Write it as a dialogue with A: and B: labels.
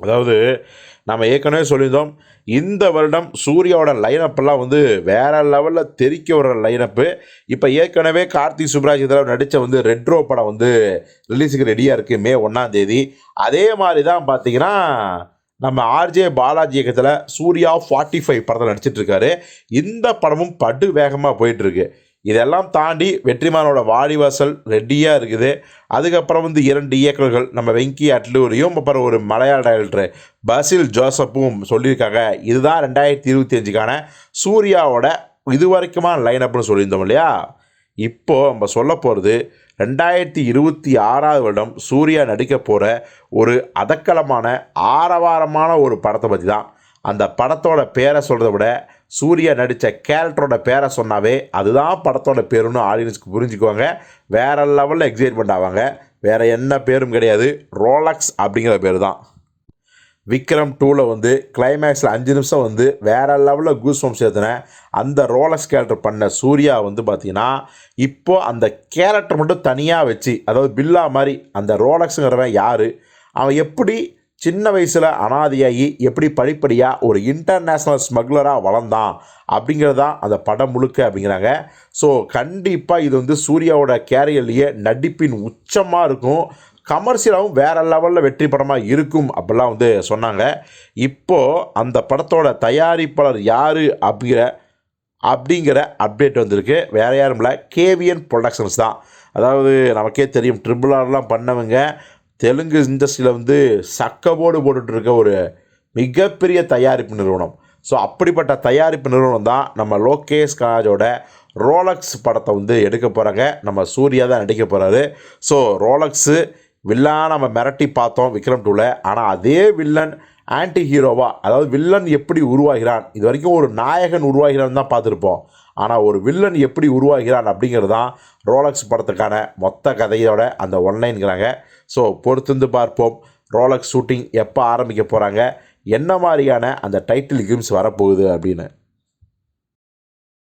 A: அதாவது நம்ம ஏற்கனவே சொல்லியிருந்தோம் இந்த வருடம் சூர்யாவோட லைனப்பெல்லாம் வந்து வேறு லெவலில் தெறிக்க வர லைனப்பு இப்போ ஏற்கனவே கார்த்திக் சுப்ராஜ் இதெல்லாம் நடித்த வந்து ரெட்ரோ படம் வந்து ரிலீஸுக்கு ரெடியாக இருக்குது மே ஒன்றாம் தேதி. அதே மாதிரி தான் பார்த்தீங்கன்னா நம்ம ஆர்ஜே பாலாஜி இயக்கத்தில் சூர்யா ஃபார்ட்டி ஃபைவ் படத்தில் நடிச்சிட்ருக்காரு இந்த படமும் படு வேகமாக போயிட்டுருக்கு இதெல்லாம் தாண்டி வெற்றிமானோட வாடிவாசல் ரெடியாக இருக்குது. அதுக்கப்புறம் வந்து இரண்டு இயக்குநர்கள் நம்ம வெங்கி அட்லூரியும் அப்புறம் ஒரு மலையாள டைரக்டர் பசில் ஜோசப்பும் சொல்லியிருக்காங்க. இதுதான் ரெண்டாயிரத்தி இருபத்தி அஞ்சுக்கான சூர்யாவோட இது லைன் அப்னு சொல்லியிருந்தோம் இல்லையா? இப்போது நம்ம சொல்ல போகிறது ரெண்டாயிரத்தி இருபத்தி ஆறாவது வருடம் சூர்யா நடிக்க போகிற ஒரு அதக்கலமான ஆரவாரமான ஒரு படத்தை பற்றி தான் அந்த படத்தோட பேரை சொல்கிறத விட சூர்யா நடித்த கேரக்டரோட பேரை சொன்னாவே அதுதான் படத்தோட பேருன்னு ஆடியன்ஸ்க்கு புரிஞ்சுக்குவாங்க. வேறு லெவலில் எக்ஸைட்மெண்ட் ஆவாங்க வேறு என்ன பேரும் கிடையாது. ரோலக்ஸ் அப்படிங்கிற பேர் தான் விக்ரம் டூவில் வந்து கிளைமேக்ஸில் அஞ்சு நிமிஷம் வந்து வேறு லெவலில் கூஸ் வம்ஸ் ஏற்றின அந்த ரோலக்ஸ் கேரக்டர் பண்ண சூர்யா வந்து பார்த்திங்கன்னா இப்போ அந்த கேரக்டர் மட்டும் தனியாக வச்சு அதாவது பில்லா மாதிரி அந்த ரோலக்ஸுங்கிறவன் யார்? அவன் எப்படி சின்ன வயசில் அனாதையாகி எப்படி படிப்படியாக ஒரு இன்டர்நேஷ்னல் ஸ்மக்லராக வளர்ந்தான் அப்படிங்கிறது தான் அந்த படம் முழுக்க அப்படிங்கிறாங்க. ஸோ கண்டிப்பாக இது வந்து சூர்யாவோட கேரியர்லேயே நடிப்பின் உச்சமாக இருக்கும். கமர்ஷியலாகவும் வேறு லெவலில் வெற்றி படமாக இருக்கும் அப்படிலாம் வந்து சொன்னாங்க. இப்போது அந்த படத்தோட தயாரிப்பாளர் யார் அப்படிங்கிற அப்படிங்கிற அப்டேட் வந்திருக்கு. வேறு யாரும் இல்லை கேவிஎன் ப்ரொடக்ஷன்ஸ் தான். அதாவது நமக்கே தெரியும் ட்ரிபிள் ஆர்லாம் பண்ணவங்க. தெலுங்கு இண்டஸ்ட்ரியில் வந்து சக்கபோடு போட்டுட்ருக்க ஒரு மிகப்பெரிய தயாரிப்பு நிறுவனம். ஸோ அப்படிப்பட்ட தயாரிப்பு நிறுவனம் தான் நம்ம லோகேஷ் கனாஜோட ரோலக்ஸ் படத்தை வந்து எடுக்க போகிறாங்க நம்ம சூர்யா தான் நடிக்க போகிறாரு ஸோ ரோலக்ஸு வில்லான் நம்ம மிரட்டி பார்த்தோம் விக்ரம் டூவில் ஆனால் அதே வில்லன் ஆன்டி ஹீரோவா அதாவது வில்லன் எப்படி உருவாகிறான் இது வரைக்கும் ஒரு நாயகன் உருவாகிறான்னு தான் பார்த்துருப்போம். ஆனால் ஒரு வில்லன் எப்படி உருவாகிறான் அப்படிங்கிறது தான் ரோலக்ஸ் படத்துக்கான மொத்த கதையோட அந்த ஒன்லைன்கிறாங்க ஸோ பொறுத்திருந்து பார்ப்போம். ரோலக்ஸ் ஷூட்டிங் எப்போ ஆரம்பிக்க போகிறாங்க என்ன மாதிரியான அந்த டைட்டில் கிம்ஸ் வரப்போகுது அப்படின்னு.